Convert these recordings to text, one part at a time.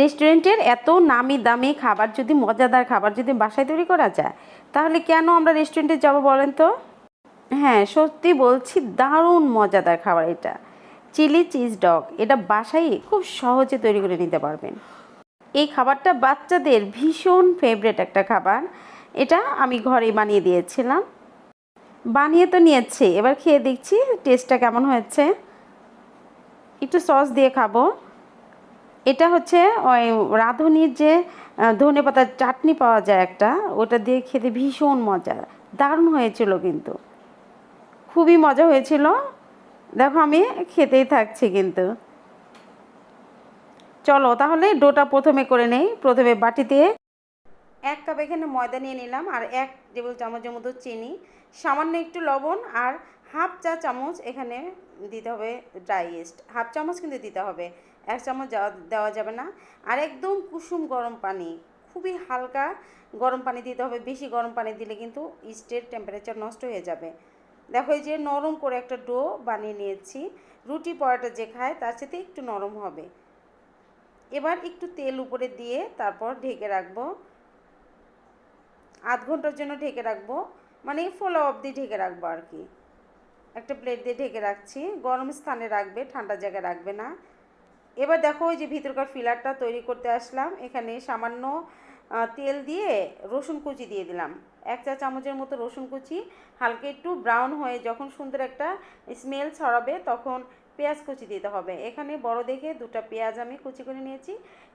রেস্টুরেন্টের এত নামি দামি খাবার যদি, মজাদার খাবার যদি বাসায় তৈরি করা যায়, তাহলে কেন আমরা রেস্টুরেন্টে যাব বলেন তো? হ্যাঁ সত্যি বলছি, দারুণ মজাদার খাবার এটা। চিলি চিজ ডগ, এটা বাসায় খুব সহজে তৈরি করে নিতে পারবেন। এই খাবারটা বাচ্চাদের ভীষণ ফেভারেট একটা খাবার। এটা আমি ঘরে বানিয়ে দিয়েছিলাম। বানিয়ে তো নিয়েছি, এবার খেয়ে দেখছি টেস্টটা কেমন হয়েছে? একটু সস দিয়ে খাব। এটা হচ্ছে ওই রাঁধুনির যে ধনে পাতার চাটনি পাওয়া যায় একটা, ওটা দিয়ে খেতে ভীষণ মজা। দারুণ হয়েছিল কিন্তু। খুবই মজা হয়েছিল। দেখো আমি খেতেই থাকছি কিন্তু। চলো তাহলে ডোটা প্রথমে করে নেই, প্রথমে বাটিতে এক কাপ এখানে ময়দা নিয়ে নিলাম, আর এক টেবিল চামচের মতো চিনি, সামান্য একটু লবণ, আর হাফ চা চামচ এখানে দিতে হবে ড্রাই ইস্ট হাফ চামচ কিন্তু দিতে হবে, এক চামচ দেওয়া যাবে না। আর একদম কুসুম গরম পানি, খুবই হালকা গরম পানি দিতে হবে। বেশি গরম পানি দিলে কিন্তু ইস্টের টেম্পারেচার নষ্ট হয়ে যাবে। দেখো এই যে নরম করে একটা ডো বানিয়ে নিয়েছি। রুটি পরোটা যে খায় তার সাথে একটু নরম হবে। এবার একটু তেল উপরে দিয়ে তারপর ঢেকে রাখব। আধ ঘণ্টার জন্য ঢেকে রাখব। মানে ফোলা অবধি ঢেকে রাখব আর কি। একটা প্লেট দিয়ে ঢেকে রাখছি। গরম স্থানে রাখবে, ঠান্ডা জায়গায় রাখবে না। এবার দেখো ওই যে ভিতরকার ফিলারটা তৈরি করতে আসলাম। এখানে সামান্য তেল দিয়ে রসুন কুচি দিয়ে দিলাম। এক চা চামচের মতো রসুন কুচি, হালকা একটু ব্রাউন হয়ে যখন সুন্দর একটা স্মেল ছড়াবে তখন পেঁয়াজ কুচি দিতে হবে। এখানে বড় দেখে দুটো পেঁয়াজ আমি কুচি করে নিয়েছি,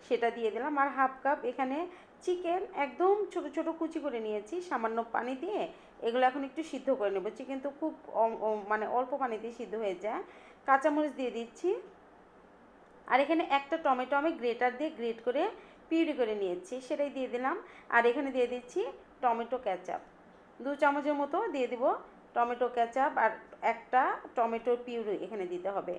সেটা দিয়ে দিলাম। আর হাফ কাপ এখানে চিকেন একদম ছোট ছোট কুচি করে নিয়েছি। সামান্য পানি দিয়ে এগুলো এখন একটু সিদ্ধ করে নেব। চিকেন তো খুব মানে অল্প পানিতে সিদ্ধ হয়ে যায় কাঁচামরিচ দিয়ে দিচ্ছি। আর এখানে একটা টমেটো আমি গ্রেটার দিয়ে গ্রেট করে পিউরি করে নিয়েছি, সেটাই দিয়ে দিলাম। আর এখানে দিয়ে দিচ্ছি টমেটো ক্যাচাপ। দু চামচের মতো দিয়ে দিব টমেটো ক্যাচাপ আর একটা টমেটো পিউরি এখানে দিতে হবে।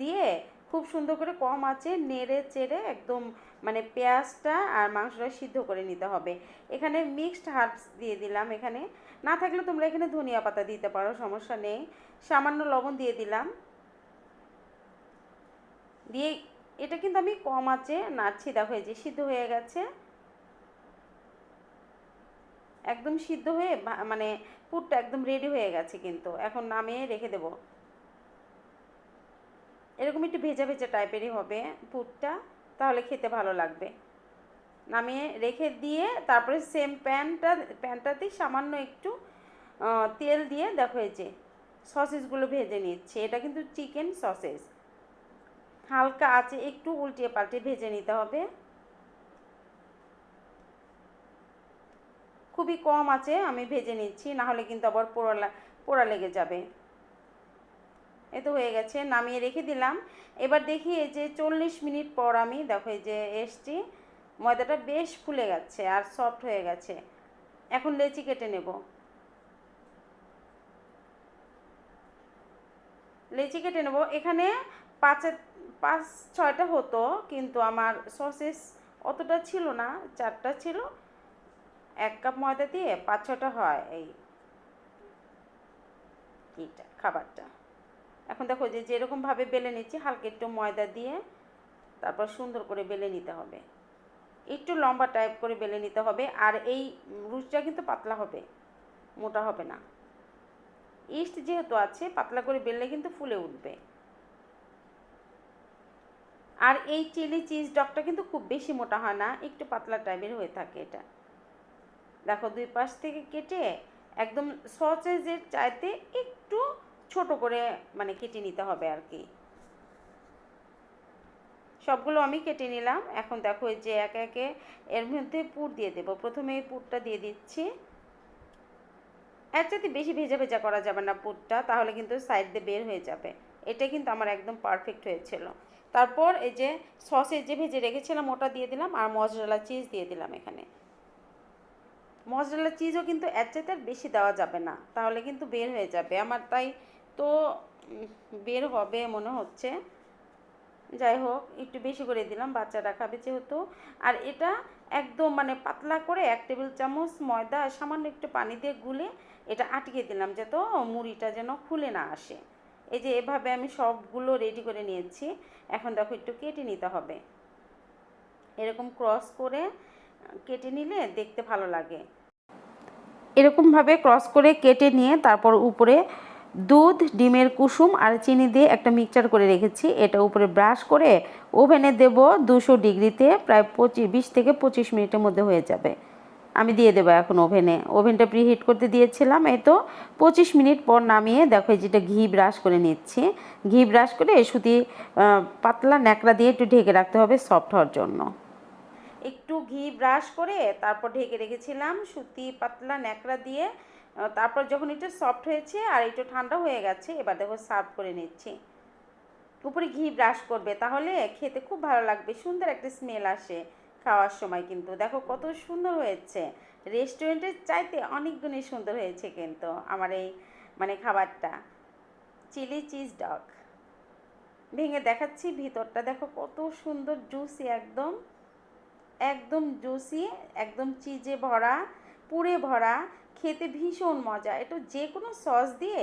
দিয়ে খুব সুন্দর করে কম আছে, নেড়ে চেড়ে একদম মানে পেঁয়াজটা আর মাংসটা সিদ্ধ করে নিতে হবে। এখানে মিক্সড হার্বস দিয়ে দিলাম এখানে। না থাকলে তোমরা এখানে ধনিয়া পাতা দিতে পারো, সমস্যা নেই। সামান্য লবণ দিয়ে দিলাম। দিয়ে এটা কিন্তু আমি কম আছে, নাড়ছি, দেখো যে সিদ্ধ হয়ে গেছে। একদম সিদ্ধ হয়ে মানে পুরটা একদম রেডি হয়ে গেছে কিন্তু। এখন নামিয়ে রেখে দেব। এরকম একটু ভেজা ভেজা টাইপেরই হবে পুরটা, তাহলে খেতে ভালো লাগবে। নামিয়ে রেখে দিয়ে তারপরে সেম প্যানটা প্যানটাতেই সামান্য একটু তেল দিয়ে দেখো যে সসেসগুলো ভেজে নিচ্ছে। এটা কিন্তু চিকেন সসেস হালকা আছে একটু উল্টিয়ে পাল্টে ভেজে নিতে হবে। খুবই কম আছে আমি ভেজে নিচ্ছি না হলে কিন্তু আবার পোড়া পোড়া লেগে যাবে। এ তো হয়ে গেছে, নামিয়ে রেখে দিলাম। এবার দেখি এই যে চল্লিশ মিনিট পর আমি, দেখো এই যে এসছি, ময়দাটা বেশ ফুলে গেছে আর সফট হয়ে গেছে। এখন লেচি কেটে নেব। লেচি কেটে নেব। এখানে পাঁচ পাঁচ ছয়টা হতো, কিন্তু আমার সসেস অতটা ছিল না, চারটা ছিল। এক কাপ ময়দা দিয়ে পাঁচ ছটা হয় এই এইটা, খাবারটা। এখন দেখো যে যেরকমভাবে বেলে নিচ্ছি, হালকা একটু ময়দা দিয়ে তারপর সুন্দর করে বেলে নিতে হবে। একটু লম্বা টাইপ করে বেলে নিতে হবে আর এই রুটিটা কিন্তু পাতলা হবে, মোটা হবে না। ইস্ট যেহেতু আছে, পাতলা করে বেললে কিন্তু ফুলে উঠবে। আর এই চিলি চিজ ডগটা কিন্তু খুব বেশি মোটা হয় না, একটু পাতলা টাইপের হয়ে থাকে এটা। দেখো দুই পাশ থেকে কেটে একদম সসেজের চাইতে একটু ছোট করে মানে কেটে নিতে হবে আর কি। সবগুলো আমি কেটে নিলাম। এখন দেখো যে একে একে এর মধ্যে পুর দিয়ে দেবো। প্রথমে এই পুরটা দিয়ে দিচ্ছি। এর বেশি ভেজা ভেজা করা যাবে না পুরটা, তাহলে কিন্তু সাইড দিয়ে বের হয়ে যাবে। এটা কিন্তু আমার একদম পারফেক্ট হয়েছিল। তারপর এই যে সসের যে ভেজে রেখেছিলাম, ওটা দিয়ে দিলাম আর মজরেলা চিজ দিয়ে দিলাম এখানে। মজরেলা চিজও কিন্তু এর চাইতে বেশি দেওয়া যাবে না, তাহলে কিন্তু বের হয়ে যাবে। আমার তাই তো বের হবে মনে হচ্ছে। যাই হোক, একটু বেশি করে দিলাম, বাচ্চারা খাবে যেহেতু। আর এটা একদম মানে পাতলা করে এক টেবিল চামচ ময়দা সামান্য একটু পানি দিয়ে গুলে এটা আটকে দিলাম যাতে মুড়িটা যেন খুলে না আসে। এই যে এভাবে আমি সবগুলো রেডি করে নিয়েছি। এখন দেখো একটু কেটে নিতে হবে। এরকম ক্রস করে, কেটে নিলে দেখতে ভালো লাগে। এরকমভাবে ক্রস করে কেটে নিয়ে তারপর উপরে দুধ, ডিমের কুসুম আর চিনি দিয়ে একটা মিক্সচার করে রেখেছি। এটা উপরে ব্রাশ করে ওভেনে দেব দুশো ডিগ্রিতে, প্রায় পঁচিশ, বিশ থেকে পঁচিশ মিনিটের মধ্যে হয়ে যাবে। আমি দিয়ে দেবো এখন ওভেনে ওভেনটা প্রিহিট করতে দিয়েছিলাম, এই তো পঁচিশ মিনিট পর নামিয়ে দেখো এই যেটা ঘি ব্রাশ করে নিচ্ছি। ঘি ব্রাশ করে সুতি পাতলা ন্যাকড়া দিয়ে একটু ঢেকে রাখতে হবে সফট হওয়ার জন্য। একটু ঘি ব্রাশ করে তারপর ঢেকে রেখেছিলাম সুতি পাতলা ন্যাকড়া দিয়ে। তারপর যখন একটু সফট হয়েছে আর একটু ঠান্ডা হয়ে গেছে, এবার দেখো সার্ভ করে নিচ্ছি। উপরে ঘি ব্রাশ করবে, তাহলে খেতে খুব ভালো লাগবে, সুন্দর একটা স্মেল আসে খাওয়ার সময় কিন্তু। দেখো কত সুন্দর হয়েছে। রেস্টুরেন্টের চাইতে অনেক গুণই সুন্দর হয়েছে কিন্তু আমার এই মানে খাবারটা। চিলি চিজ ডগ ভেঙে দেখাচ্ছি, ভিতরটা দেখো কত সুন্দর জুসি একদম। একদম জুসি একদম চিজে ভরা পুরে ভরা। খেতে ভীষণ মজা। একটু যে কোনো সস দিয়ে